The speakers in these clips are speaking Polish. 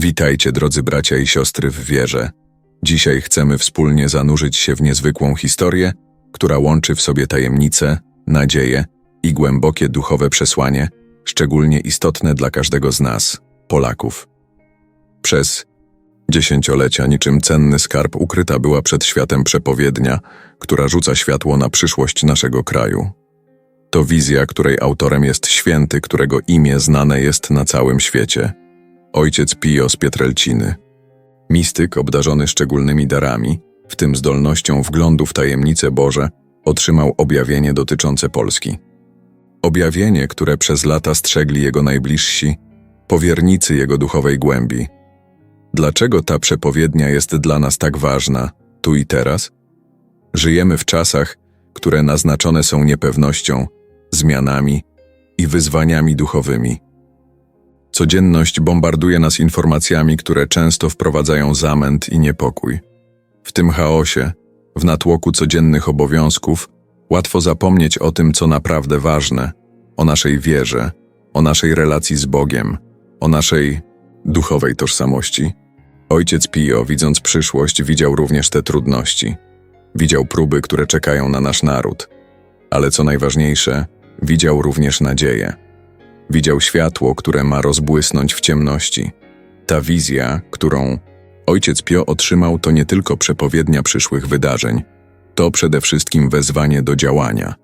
Witajcie, drodzy bracia i siostry w wierze. Dzisiaj chcemy wspólnie zanurzyć się w niezwykłą historię, która łączy w sobie tajemnice, nadzieję i głębokie duchowe przesłanie, szczególnie istotne dla każdego z nas, Polaków. Przez dziesięciolecia niczym cenny skarb ukryta była przed światem przepowiednia, która rzuca światło na przyszłość naszego kraju. To wizja, której autorem jest święty, którego imię znane jest na całym świecie. Ojciec Pio z Pietrelciny. Mistyk obdarzony szczególnymi darami, w tym zdolnością wglądu w tajemnice Boże, otrzymał objawienie dotyczące Polski. Objawienie, które przez lata strzegli jego najbliżsi, powiernicy jego duchowej głębi. Dlaczego ta przepowiednia jest dla nas tak ważna, tu i teraz? Żyjemy w czasach, które naznaczone są niepewnością, zmianami i wyzwaniami duchowymi. Codzienność bombarduje nas informacjami, które często wprowadzają zamęt i niepokój. W tym chaosie, w natłoku codziennych obowiązków, łatwo zapomnieć o tym, co naprawdę ważne, o naszej wierze, o naszej relacji z Bogiem, o naszej duchowej tożsamości. Ojciec Pio, widząc przyszłość, widział również te trudności. Widział próby, które czekają na nasz naród. Ale co najważniejsze, widział również nadzieję. Widział światło, które ma rozbłysnąć w ciemności. Ta wizja, którą ojciec Pio otrzymał, to nie tylko przepowiednia przyszłych wydarzeń, to przede wszystkim wezwanie do działania.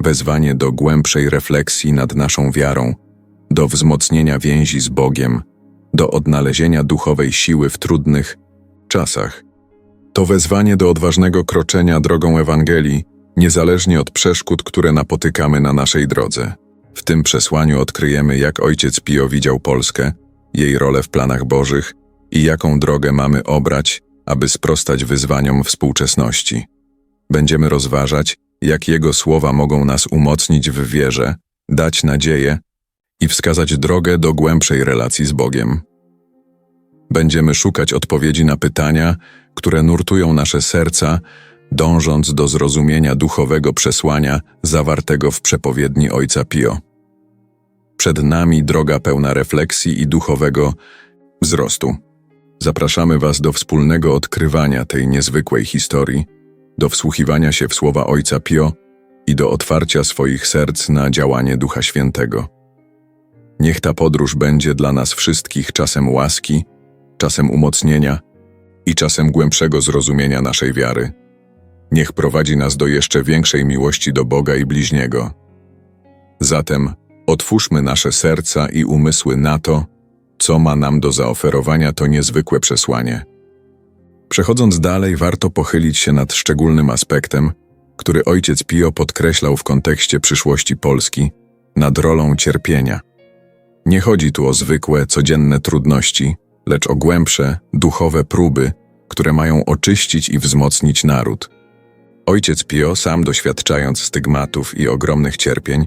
Wezwanie do głębszej refleksji nad naszą wiarą, do wzmocnienia więzi z Bogiem, do odnalezienia duchowej siły w trudnych czasach. To wezwanie do odważnego kroczenia drogą Ewangelii, niezależnie od przeszkód, które napotykamy na naszej drodze. W tym przesłaniu odkryjemy, jak ojciec Pio widział Polskę, jej rolę w planach Bożych i jaką drogę mamy obrać, aby sprostać wyzwaniom współczesności. Będziemy rozważać, jak jego słowa mogą nas umocnić w wierze, dać nadzieję i wskazać drogę do głębszej relacji z Bogiem. Będziemy szukać odpowiedzi na pytania, które nurtują nasze serca, dążąc do zrozumienia duchowego przesłania zawartego w przepowiedni Ojca Pio. Przed nami droga pełna refleksji i duchowego wzrostu. Zapraszamy Was do wspólnego odkrywania tej niezwykłej historii, do wsłuchiwania się w słowa Ojca Pio i do otwarcia swoich serc na działanie Ducha Świętego. Niech ta podróż będzie dla nas wszystkich czasem łaski, czasem umocnienia i czasem głębszego zrozumienia naszej wiary. Niech prowadzi nas do jeszcze większej miłości do Boga i bliźniego. Zatem otwórzmy nasze serca i umysły na to, co ma nam do zaoferowania to niezwykłe przesłanie. Przechodząc dalej, warto pochylić się nad szczególnym aspektem, który ojciec Pio podkreślał w kontekście przyszłości Polski, nad rolą cierpienia. Nie chodzi tu o zwykłe, codzienne trudności, lecz o głębsze, duchowe próby, które mają oczyścić i wzmocnić naród. Ojciec Pio, sam doświadczając stygmatów i ogromnych cierpień,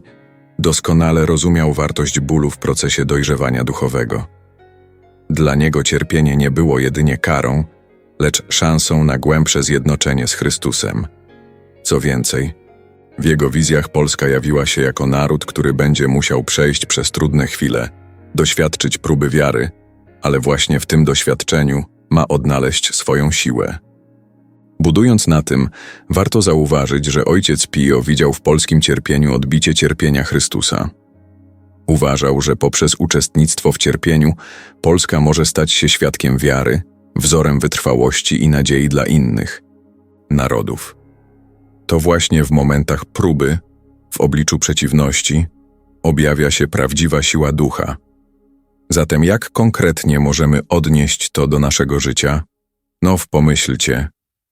doskonale rozumiał wartość bólu w procesie dojrzewania duchowego. Dla niego cierpienie nie było jedynie karą, lecz szansą na głębsze zjednoczenie z Chrystusem. Co więcej, w jego wizjach Polska jawiła się jako naród, który będzie musiał przejść przez trudne chwile, doświadczyć próby wiary, ale właśnie w tym doświadczeniu ma odnaleźć swoją siłę. Budując na tym, warto zauważyć, że ojciec Pio widział w polskim cierpieniu odbicie cierpienia Chrystusa. Uważał, że poprzez uczestnictwo w cierpieniu Polska może stać się świadkiem wiary, wzorem wytrwałości i nadziei dla innych narodów. To właśnie w momentach próby, w obliczu przeciwności, objawia się prawdziwa siła ducha. Zatem jak konkretnie możemy odnieść to do naszego życia? No, pomyślcie,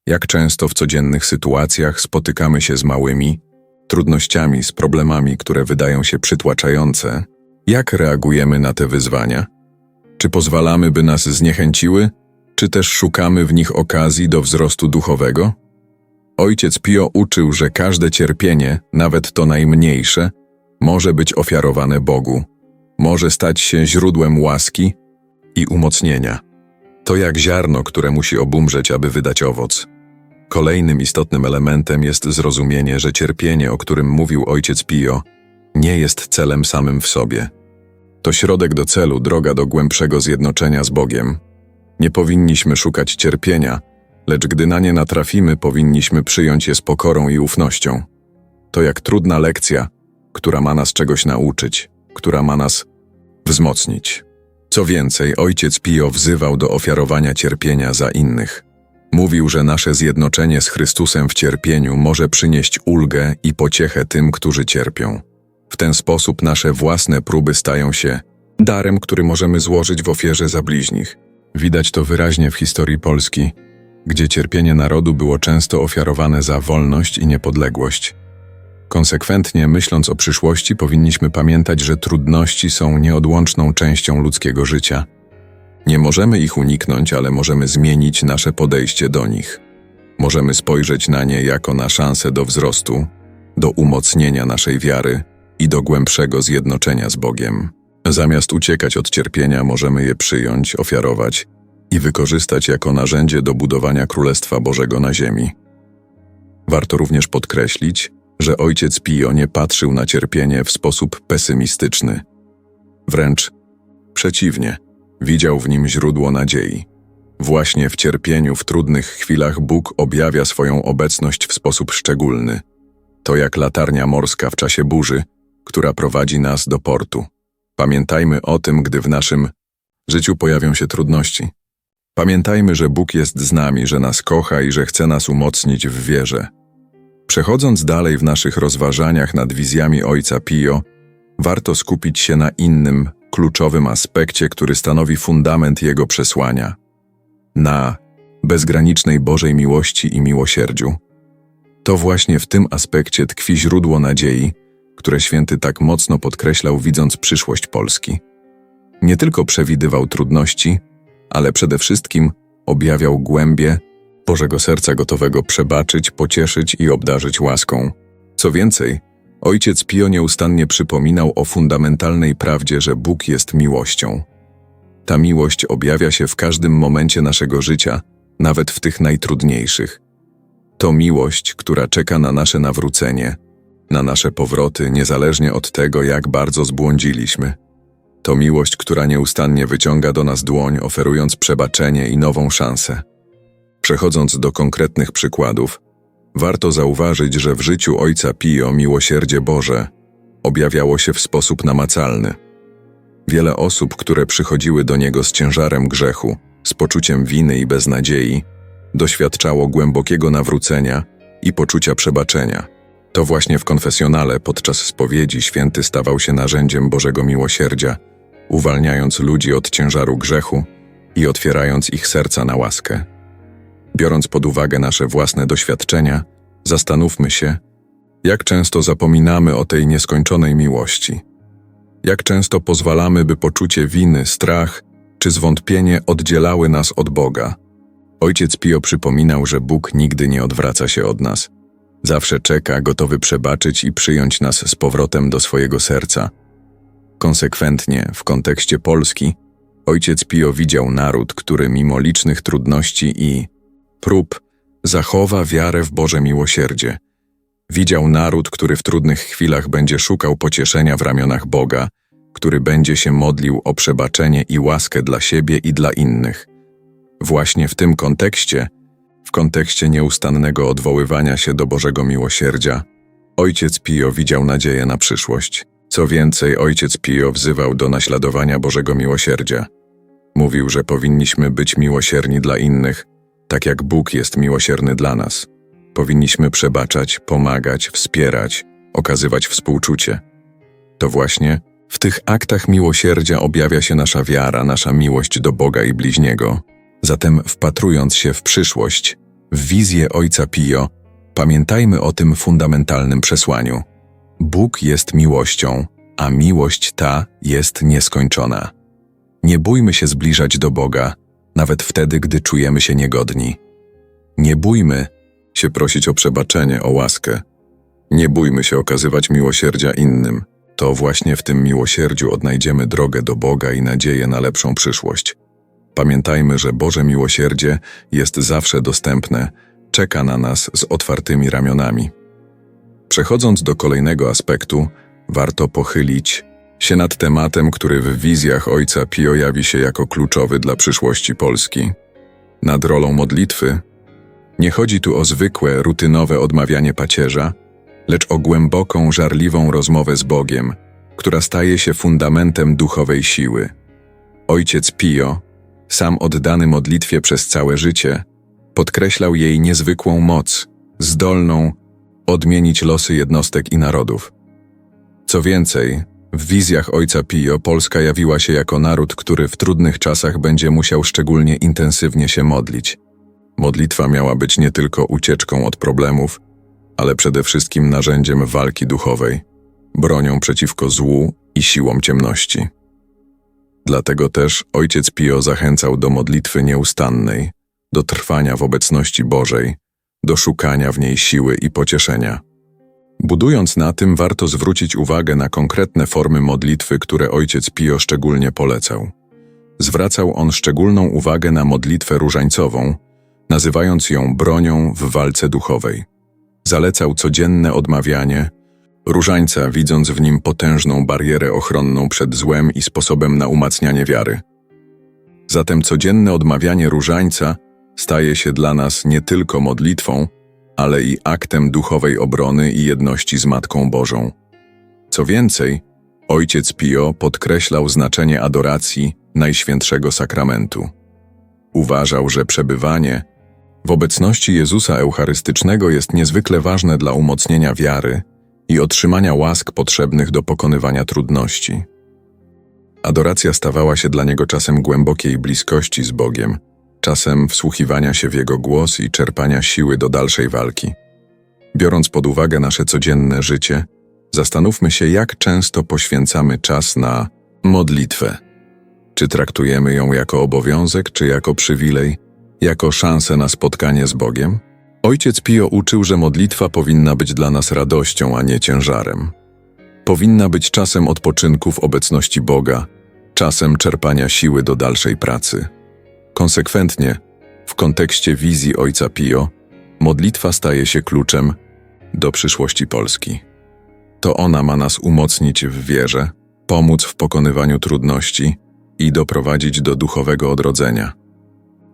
jak często w codziennych sytuacjach spotykamy się z małymi trudnościami, z problemami, które wydają się przytłaczające. Jak reagujemy na te wyzwania? Czy pozwalamy, by nas zniechęciły, czy też szukamy w nich okazji do wzrostu duchowego? Ojciec Pio uczył, że każde cierpienie, nawet to najmniejsze, może być ofiarowane Bogu, może stać się źródłem łaski i umocnienia. To jak ziarno, które musi obumrzeć, aby wydać owoc. Kolejnym istotnym elementem jest zrozumienie, że cierpienie, o którym mówił ojciec Pio, nie jest celem samym w sobie. To środek do celu, droga do głębszego zjednoczenia z Bogiem. Nie powinniśmy szukać cierpienia, lecz gdy na nie natrafimy, powinniśmy przyjąć je z pokorą i ufnością. To jak trudna lekcja, która ma nas czegoś nauczyć, która ma nas wzmocnić. Co więcej, ojciec Pio wzywał do ofiarowania cierpienia za innych. Mówił, że nasze zjednoczenie z Chrystusem w cierpieniu może przynieść ulgę i pociechę tym, którzy cierpią. W ten sposób nasze własne próby stają się darem, który możemy złożyć w ofierze za bliźnich. Widać to wyraźnie w historii Polski, gdzie cierpienie narodu było często ofiarowane za wolność i niepodległość. Konsekwentnie, myśląc o przyszłości, powinniśmy pamiętać, że trudności są nieodłączną częścią ludzkiego życia. Nie możemy ich uniknąć, ale możemy zmienić nasze podejście do nich. Możemy spojrzeć na nie jako na szansę do wzrostu, do umocnienia naszej wiary i do głębszego zjednoczenia z Bogiem. Zamiast uciekać od cierpienia, możemy je przyjąć, ofiarować i wykorzystać jako narzędzie do budowania Królestwa Bożego na ziemi. Warto również podkreślić, że ojciec Pio nie patrzył na cierpienie w sposób pesymistyczny. Wręcz przeciwnie, widział w nim źródło nadziei. Właśnie w cierpieniu, w trudnych chwilach Bóg objawia swoją obecność w sposób szczególny. To jak latarnia morska w czasie burzy, która prowadzi nas do portu. Pamiętajmy o tym, gdy w naszym życiu pojawią się trudności. Pamiętajmy, że Bóg jest z nami, że nas kocha i że chce nas umocnić w wierze. Przechodząc dalej w naszych rozważaniach nad wizjami Ojca Pio, warto skupić się na innym, kluczowym aspekcie, który stanowi fundament jego przesłania na bezgranicznej Bożej miłości i miłosierdziu. To właśnie w tym aspekcie tkwi źródło nadziei, które święty tak mocno podkreślał, widząc przyszłość Polski. Nie tylko przewidywał trudności, ale przede wszystkim objawiał głębie Bożego serca gotowego przebaczyć, pocieszyć i obdarzyć łaską. Co więcej, ojciec Pio nieustannie przypominał o fundamentalnej prawdzie, że Bóg jest miłością. Ta miłość objawia się w każdym momencie naszego życia, nawet w tych najtrudniejszych. To miłość, która czeka na nasze nawrócenie, na nasze powroty, niezależnie od tego, jak bardzo zbłądziliśmy. To miłość, która nieustannie wyciąga do nas dłoń, oferując przebaczenie i nową szansę. Przechodząc do konkretnych przykładów, warto zauważyć, że w życiu ojca Pio miłosierdzie Boże objawiało się w sposób namacalny. Wiele osób, które przychodziły do niego z ciężarem grzechu, z poczuciem winy i beznadziei, doświadczało głębokiego nawrócenia i poczucia przebaczenia. To właśnie w konfesjonale podczas spowiedzi święty stawał się narzędziem Bożego miłosierdzia, uwalniając ludzi od ciężaru grzechu i otwierając ich serca na łaskę. Biorąc pod uwagę nasze własne doświadczenia, zastanówmy się, jak często zapominamy o tej nieskończonej miłości. Jak często pozwalamy, by poczucie winy, strach czy zwątpienie oddzielały nas od Boga. Ojciec Pio przypominał, że Bóg nigdy nie odwraca się od nas. Zawsze czeka, gotowy przebaczyć i przyjąć nas z powrotem do swojego serca. Konsekwentnie, w kontekście Polski, ojciec Pio widział naród, który mimo licznych trudności i prób zachowa wiarę w Boże miłosierdzie. Widział naród, który w trudnych chwilach będzie szukał pocieszenia w ramionach Boga, który będzie się modlił o przebaczenie i łaskę dla siebie i dla innych. Właśnie w tym kontekście, w kontekście nieustannego odwoływania się do Bożego miłosierdzia, ojciec Pio widział nadzieję na przyszłość. Co więcej, ojciec Pio wzywał do naśladowania Bożego miłosierdzia. Mówił, że powinniśmy być miłosierni dla innych, tak jak Bóg jest miłosierny dla nas. Powinniśmy przebaczać, pomagać, wspierać, okazywać współczucie. To właśnie w tych aktach miłosierdzia objawia się nasza wiara, nasza miłość do Boga i bliźniego. Zatem wpatrując się w przyszłość, w wizję Ojca Pio, pamiętajmy o tym fundamentalnym przesłaniu. Bóg jest miłością, a miłość ta jest nieskończona. Nie bójmy się zbliżać do Boga, nawet wtedy, gdy czujemy się niegodni. Nie bójmy się prosić o przebaczenie, o łaskę. Nie bójmy się okazywać miłosierdzia innym. To właśnie w tym miłosierdziu odnajdziemy drogę do Boga i nadzieję na lepszą przyszłość. Pamiętajmy, że Boże miłosierdzie jest zawsze dostępne, czeka na nas z otwartymi ramionami. Przechodząc do kolejnego aspektu, warto pochylić się nad tematem, który w wizjach ojca Pio jawi się jako kluczowy dla przyszłości Polski. Nad rolą modlitwy nie chodzi tu o zwykłe, rutynowe odmawianie pacierza, lecz o głęboką, żarliwą rozmowę z Bogiem, która staje się fundamentem duchowej siły. Ojciec Pio, sam oddany modlitwie przez całe życie, podkreślał jej niezwykłą moc, zdolną odmienić losy jednostek i narodów. Co więcej, w wizjach ojca Pio Polska jawiła się jako naród, który w trudnych czasach będzie musiał szczególnie intensywnie się modlić. Modlitwa miała być nie tylko ucieczką od problemów, ale przede wszystkim narzędziem walki duchowej, bronią przeciwko złu i siłom ciemności. Dlatego też ojciec Pio zachęcał do modlitwy nieustannej, do trwania w obecności Bożej, do szukania w niej siły i pocieszenia. Budując na tym, warto zwrócić uwagę na konkretne formy modlitwy, które ojciec Pio szczególnie polecał. Zwracał on szczególną uwagę na modlitwę różańcową, nazywając ją bronią w walce duchowej. Zalecał codzienne odmawianie różańca, widząc w nim potężną barierę ochronną przed złem i sposobem na umacnianie wiary. Zatem codzienne odmawianie różańca staje się dla nas nie tylko modlitwą, ale i aktem duchowej obrony i jedności z Matką Bożą. Co więcej, ojciec Pio podkreślał znaczenie adoracji Najświętszego Sakramentu. Uważał, że przebywanie w obecności Jezusa Eucharystycznego jest niezwykle ważne dla umocnienia wiary i otrzymania łask potrzebnych do pokonywania trudności. Adoracja stawała się dla niego czasem głębokiej bliskości z Bogiem, czasem wsłuchiwania się w Jego głos i czerpania siły do dalszej walki. Biorąc pod uwagę nasze codzienne życie, zastanówmy się, jak często poświęcamy czas na modlitwę. Czy traktujemy ją jako obowiązek, czy jako przywilej, jako szansę na spotkanie z Bogiem? Ojciec Pio uczył, że modlitwa powinna być dla nas radością, a nie ciężarem. Powinna być czasem odpoczynku w obecności Boga, czasem czerpania siły do dalszej pracy. Konsekwentnie, w kontekście wizji Ojca Pio, modlitwa staje się kluczem do przyszłości Polski. To ona ma nas umocnić w wierze, pomóc w pokonywaniu trudności i doprowadzić do duchowego odrodzenia.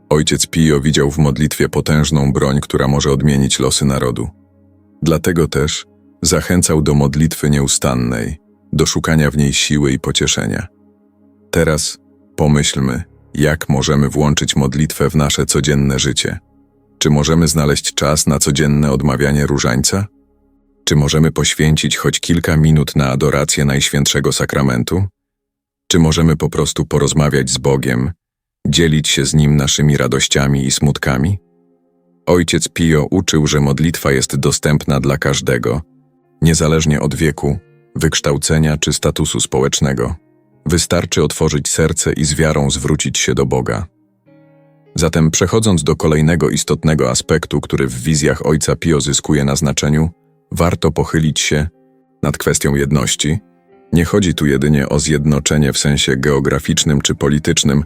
Ojciec Pio widział w modlitwie potężną broń, która może odmienić losy narodu. Dlatego też zachęcał do modlitwy nieustannej, do szukania w niej siły i pocieszenia. Teraz pomyślmy, jak możemy włączyć modlitwę w nasze codzienne życie. Czy możemy znaleźć czas na codzienne odmawianie różańca? Czy możemy poświęcić choć kilka minut na adorację Najświętszego Sakramentu? Czy możemy po prostu porozmawiać z Bogiem, dzielić się z Nim naszymi radościami i smutkami? Ojciec Pio uczył, że modlitwa jest dostępna dla każdego, niezależnie od wieku, wykształcenia czy statusu społecznego. Wystarczy otworzyć serce i z wiarą zwrócić się do Boga. Zatem przechodząc do kolejnego istotnego aspektu, który w wizjach Ojca Pio zyskuje na znaczeniu, warto pochylić się nad kwestią jedności. Nie chodzi tu jedynie o zjednoczenie w sensie geograficznym czy politycznym,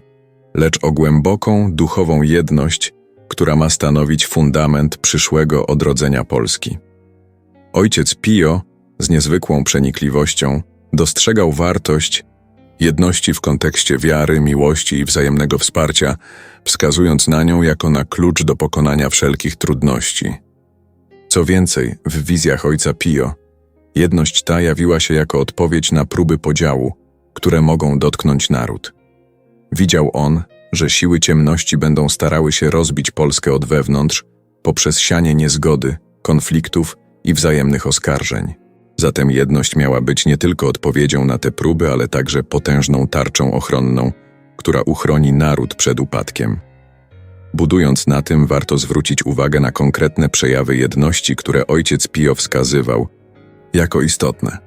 lecz o głęboką, duchową jedność, która ma stanowić fundament przyszłego odrodzenia Polski. Ojciec Pio, z niezwykłą przenikliwością, dostrzegał wartość jedności w kontekście wiary, miłości i wzajemnego wsparcia, wskazując na nią jako na klucz do pokonania wszelkich trudności. Co więcej, w wizjach ojca Pio, jedność ta jawiła się jako odpowiedź na próby podziału, które mogą dotknąć naród. Widział on, że siły ciemności będą starały się rozbić Polskę od wewnątrz poprzez sianie niezgody, konfliktów i wzajemnych oskarżeń. Zatem jedność miała być nie tylko odpowiedzią na te próby, ale także potężną tarczą ochronną, która uchroni naród przed upadkiem. Budując na tym, warto zwrócić uwagę na konkretne przejawy jedności, które ojciec Pio wskazywał jako istotne.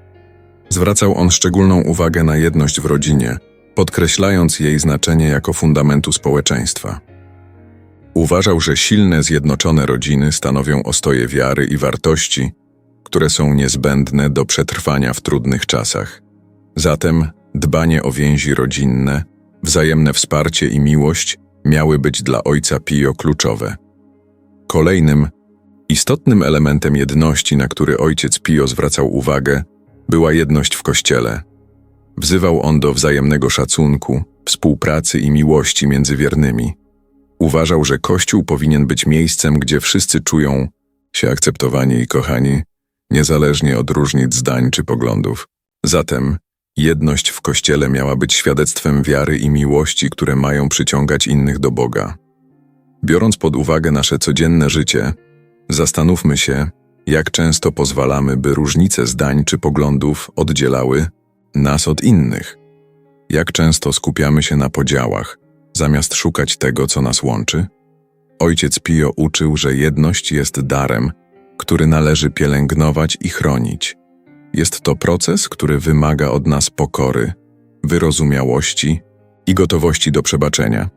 Zwracał on szczególną uwagę na jedność w rodzinie, podkreślając jej znaczenie jako fundamentu społeczeństwa. Uważał, że silne, zjednoczone rodziny stanowią ostoje wiary i wartości, które są niezbędne do przetrwania w trudnych czasach. Zatem dbanie o więzi rodzinne, wzajemne wsparcie i miłość miały być dla ojca Pio kluczowe. Kolejnym, istotnym elementem jedności, na który ojciec Pio zwracał uwagę, była jedność w kościele. Wzywał on do wzajemnego szacunku, współpracy i miłości między wiernymi. Uważał, że Kościół powinien być miejscem, gdzie wszyscy czują się akceptowani i kochani, niezależnie od różnic zdań czy poglądów. Zatem jedność w Kościele miała być świadectwem wiary i miłości, które mają przyciągać innych do Boga. Biorąc pod uwagę nasze codzienne życie, zastanówmy się, jak często pozwalamy, by różnice zdań czy poglądów oddzielały nas od innych. Jak często skupiamy się na podziałach, zamiast szukać tego, co nas łączy? Ojciec Pio uczył, że jedność jest darem, który należy pielęgnować i chronić. Jest to proces, który wymaga od nas pokory, wyrozumiałości i gotowości do przebaczenia.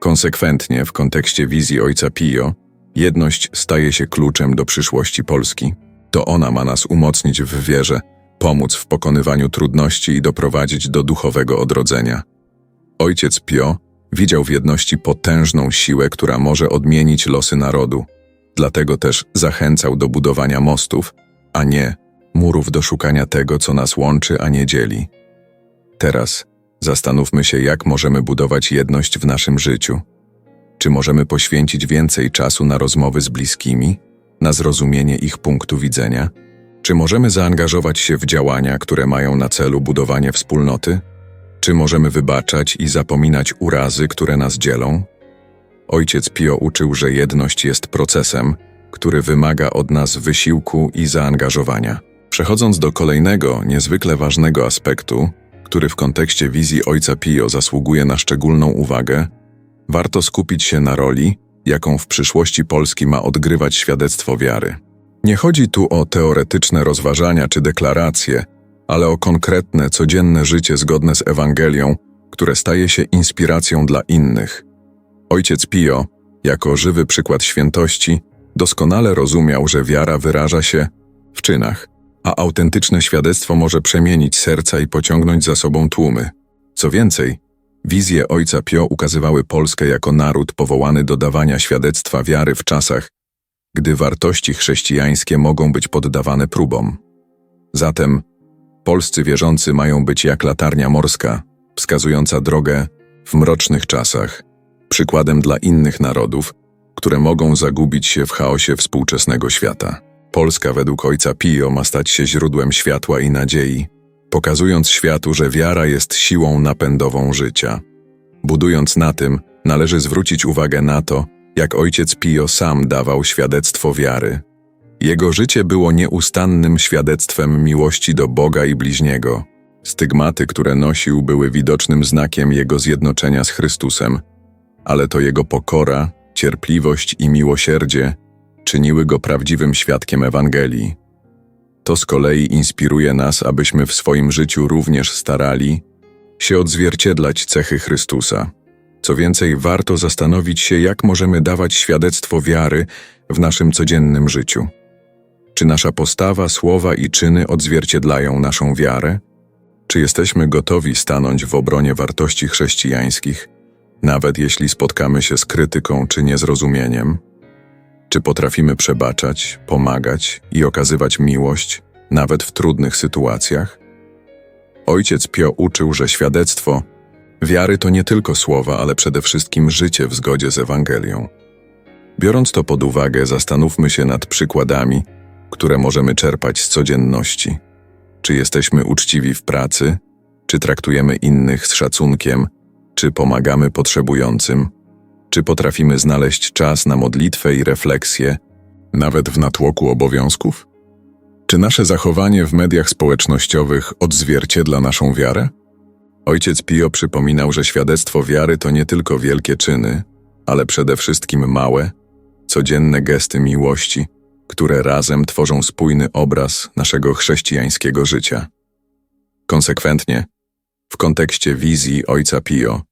Konsekwentnie, w kontekście wizji Ojca Pio, jedność staje się kluczem do przyszłości Polski. To ona ma nas umocnić w wierze, pomóc w pokonywaniu trudności i doprowadzić do duchowego odrodzenia. Ojciec Pio widział w jedności potężną siłę, która może odmienić losy narodu. Dlatego też zachęcał do budowania mostów, a nie murów do szukania tego, co nas łączy, a nie dzieli. Teraz zastanówmy się, jak możemy budować jedność w naszym życiu. Czy możemy poświęcić więcej czasu na rozmowy z bliskimi, na zrozumienie ich punktu widzenia? Czy możemy zaangażować się w działania, które mają na celu budowanie wspólnoty? Czy możemy wybaczać i zapominać urazy, które nas dzielą? Ojciec Pio uczył, że jedność jest procesem, który wymaga od nas wysiłku i zaangażowania. Przechodząc do kolejnego, niezwykle ważnego aspektu, który w kontekście wizji Ojca Pio zasługuje na szczególną uwagę, warto skupić się na roli, jaką w przyszłości Polski ma odgrywać świadectwo wiary. Nie chodzi tu o teoretyczne rozważania czy deklaracje, ale o konkretne, codzienne życie zgodne z Ewangelią, które staje się inspiracją dla innych. Ojciec Pio, jako żywy przykład świętości, doskonale rozumiał, że wiara wyraża się w czynach, a autentyczne świadectwo może przemienić serca i pociągnąć za sobą tłumy. Co więcej, wizje Ojca Pio ukazywały Polskę jako naród powołany do dawania świadectwa wiary w czasach, gdy wartości chrześcijańskie mogą być poddawane próbom. Zatem polscy wierzący mają być jak latarnia morska, wskazująca drogę w mrocznych czasach, przykładem dla innych narodów, które mogą zagubić się w chaosie współczesnego świata. Polska według ojca Pio ma stać się źródłem światła i nadziei, pokazując światu, że wiara jest siłą napędową życia. Budując na tym, należy zwrócić uwagę na to, jak ojciec Pio sam dawał świadectwo wiary. Jego życie było nieustannym świadectwem miłości do Boga i bliźniego. Stygmaty, które nosił, były widocznym znakiem jego zjednoczenia z Chrystusem, ale to jego pokora, cierpliwość i miłosierdzie czyniły go prawdziwym świadkiem Ewangelii. To z kolei inspiruje nas, abyśmy w swoim życiu również starali się odzwierciedlać cechy Chrystusa. Co więcej, warto zastanowić się, jak możemy dawać świadectwo wiary w naszym codziennym życiu. Czy nasza postawa, słowa i czyny odzwierciedlają naszą wiarę? Czy jesteśmy gotowi stanąć w obronie wartości chrześcijańskich, nawet jeśli spotkamy się z krytyką czy niezrozumieniem? Czy potrafimy przebaczać, pomagać i okazywać miłość, nawet w trudnych sytuacjach? Ojciec Pio uczył, że świadectwo wiary to nie tylko słowa, ale przede wszystkim życie w zgodzie z Ewangelią. Biorąc to pod uwagę, zastanówmy się nad przykładami, które możemy czerpać z codzienności. Czy jesteśmy uczciwi w pracy, czy traktujemy innych z szacunkiem, czy pomagamy potrzebującym, czy potrafimy znaleźć czas na modlitwę i refleksję, nawet w natłoku obowiązków? Czy nasze zachowanie w mediach społecznościowych odzwierciedla naszą wiarę? Ojciec Pio przypominał, że świadectwo wiary to nie tylko wielkie czyny, ale przede wszystkim małe, codzienne gesty miłości, które razem tworzą spójny obraz naszego chrześcijańskiego życia. Konsekwentnie, w kontekście wizji Ojca Pio,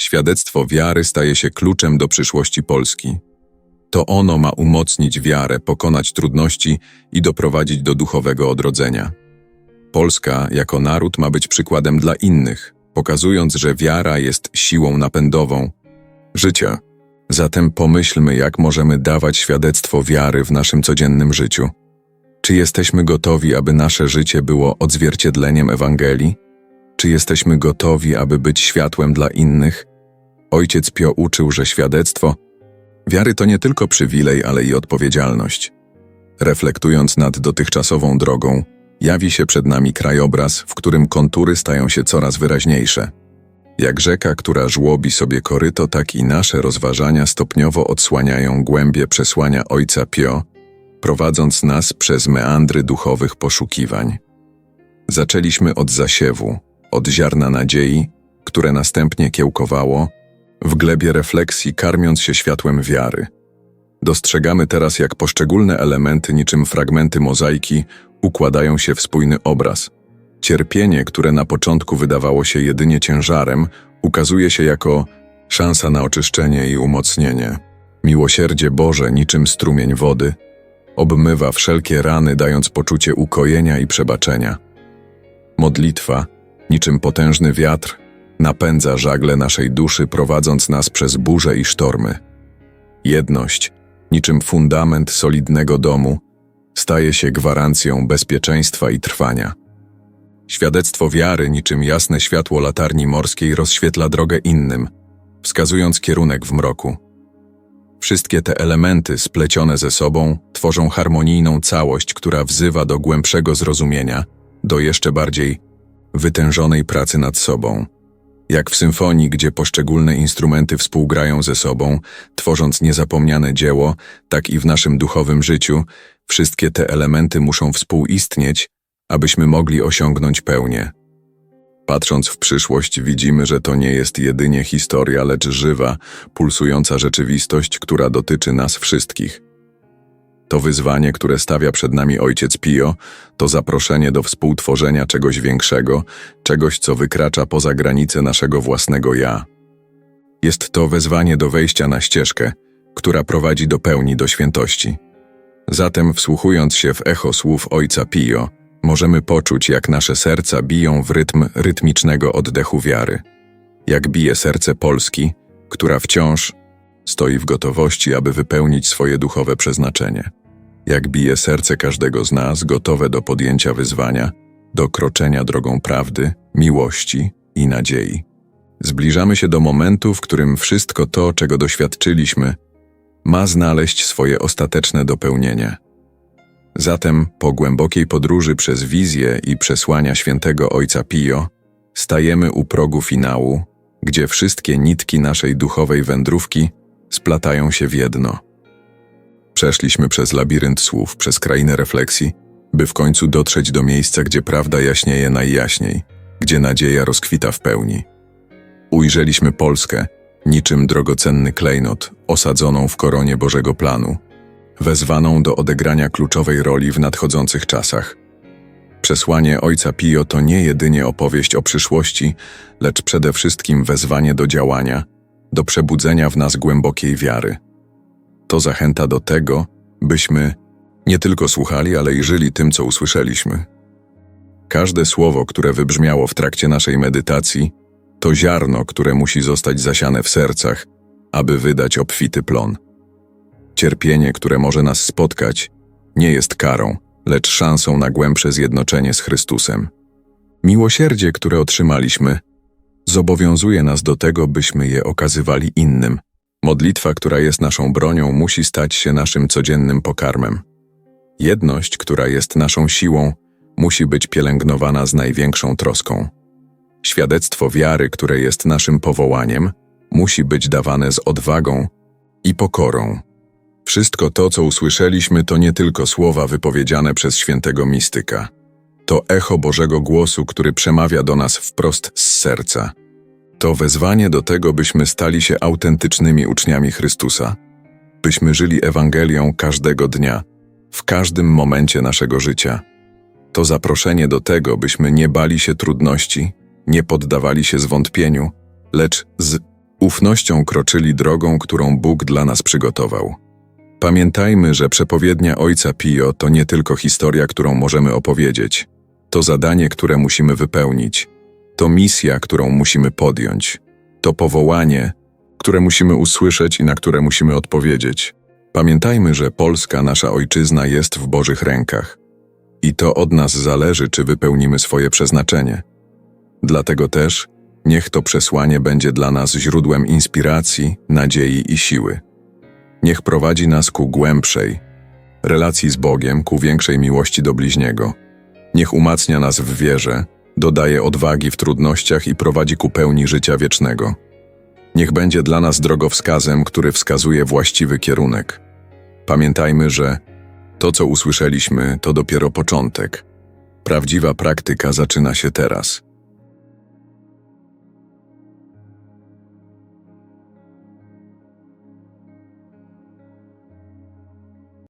świadectwo wiary staje się kluczem do przyszłości Polski. To ono ma umocnić wiarę, pokonać trudności i doprowadzić do duchowego odrodzenia. Polska jako naród ma być przykładem dla innych, pokazując, że wiara jest siłą napędową życia. Zatem pomyślmy, jak możemy dawać świadectwo wiary w naszym codziennym życiu. Czy jesteśmy gotowi, aby nasze życie było odzwierciedleniem Ewangelii? Czy jesteśmy gotowi, aby być światłem dla innych? Ojciec Pio uczył, że świadectwo wiary to nie tylko przywilej, ale i odpowiedzialność. Reflektując nad dotychczasową drogą, jawi się przed nami krajobraz, w którym kontury stają się coraz wyraźniejsze. Jak rzeka, która żłobi sobie koryto, tak i nasze rozważania stopniowo odsłaniają głębie przesłania Ojca Pio, prowadząc nas przez meandry duchowych poszukiwań. Zaczęliśmy od zasiewu, od ziarna nadziei, które następnie kiełkowało, w glebie refleksji karmiąc się światłem wiary. Dostrzegamy teraz, jak poszczególne elementy, niczym fragmenty mozaiki, układają się w spójny obraz. Cierpienie, które na początku wydawało się jedynie ciężarem, ukazuje się jako szansa na oczyszczenie i umocnienie. Miłosierdzie Boże, niczym strumień wody, obmywa wszelkie rany, dając poczucie ukojenia i przebaczenia. Modlitwa, niczym potężny wiatr, napędza żagle naszej duszy, prowadząc nas przez burze i sztormy. Jedność, niczym fundament solidnego domu, staje się gwarancją bezpieczeństwa i trwania. Świadectwo wiary, niczym jasne światło latarni morskiej, rozświetla drogę innym, wskazując kierunek w mroku. Wszystkie te elementy, splecione ze sobą, tworzą harmonijną całość, która wzywa do głębszego zrozumienia, do jeszcze bardziej wytężonej pracy nad sobą. Jak w symfonii, gdzie poszczególne instrumenty współgrają ze sobą, tworząc niezapomniane dzieło, tak i w naszym duchowym życiu, wszystkie te elementy muszą współistnieć, abyśmy mogli osiągnąć pełnię. Patrząc w przyszłość, widzimy, że to nie jest jedynie historia, lecz żywa, pulsująca rzeczywistość, która dotyczy nas wszystkich. To wyzwanie, które stawia przed nami Ojciec Pio, to zaproszenie do współtworzenia czegoś większego, czegoś, co wykracza poza granice naszego własnego ja. Jest to wezwanie do wejścia na ścieżkę, która prowadzi do pełni, do świętości. Zatem, wsłuchując się w echo słów Ojca Pio, możemy poczuć, jak nasze serca biją w rytm rytmicznego oddechu wiary. Jak bije serce Polski, która wciąż stoi w gotowości, aby wypełnić swoje duchowe przeznaczenie. Jak bije serce każdego z nas, gotowe do podjęcia wyzwania, do kroczenia drogą prawdy, miłości i nadziei. Zbliżamy się do momentu, w którym wszystko to, czego doświadczyliśmy, ma znaleźć swoje ostateczne dopełnienie. Zatem, po głębokiej podróży przez wizję i przesłania świętego Ojca Pio, stajemy u progu finału, gdzie wszystkie nitki naszej duchowej wędrówki splatają się w jedno. Przeszliśmy przez labirynt słów, przez krainę refleksji, by w końcu dotrzeć do miejsca, gdzie prawda jaśnieje najjaśniej, gdzie nadzieja rozkwita w pełni. Ujrzeliśmy Polskę, niczym drogocenny klejnot, osadzoną w koronie Bożego planu, wezwaną do odegrania kluczowej roli w nadchodzących czasach. Przesłanie Ojca Pio to nie jedynie opowieść o przyszłości, lecz przede wszystkim wezwanie do działania, do przebudzenia w nas głębokiej wiary. To zachęta do tego, byśmy nie tylko słuchali, ale i żyli tym, co usłyszeliśmy. Każde słowo, które wybrzmiało w trakcie naszej medytacji, to ziarno, które musi zostać zasiane w sercach, aby wydać obfity plon. Cierpienie, które może nas spotkać, nie jest karą, lecz szansą na głębsze zjednoczenie z Chrystusem. Miłosierdzie, które otrzymaliśmy, zobowiązuje nas do tego, byśmy je okazywali innym. Modlitwa, która jest naszą bronią, musi stać się naszym codziennym pokarmem. Jedność, która jest naszą siłą, musi być pielęgnowana z największą troską. Świadectwo wiary, które jest naszym powołaniem, musi być dawane z odwagą i pokorą. Wszystko to, co usłyszeliśmy, to nie tylko słowa wypowiedziane przez świętego mistyka. To echo Bożego głosu, który przemawia do nas wprost z serca. To wezwanie do tego, byśmy stali się autentycznymi uczniami Chrystusa, byśmy żyli Ewangelią każdego dnia, w każdym momencie naszego życia. To zaproszenie do tego, byśmy nie bali się trudności, nie poddawali się zwątpieniu, lecz z ufnością kroczyli drogą, którą Bóg dla nas przygotował. Pamiętajmy, że przepowiednia Ojca Pio to nie tylko historia, którą możemy opowiedzieć. To zadanie, które musimy wypełnić. To misja, którą musimy podjąć. To powołanie, które musimy usłyszeć i na które musimy odpowiedzieć. Pamiętajmy, że Polska, nasza ojczyzna, jest w Bożych rękach. I to od nas zależy, czy wypełnimy swoje przeznaczenie. Dlatego też niech to przesłanie będzie dla nas źródłem inspiracji, nadziei i siły. Niech prowadzi nas ku głębszej relacji z Bogiem, ku większej miłości do bliźniego. Niech umacnia nas w wierze, dodaje odwagi w trudnościach i prowadzi ku pełni życia wiecznego. Niech będzie dla nas drogowskazem, który wskazuje właściwy kierunek. Pamiętajmy, że to, co usłyszeliśmy, to dopiero początek. Prawdziwa praktyka zaczyna się teraz.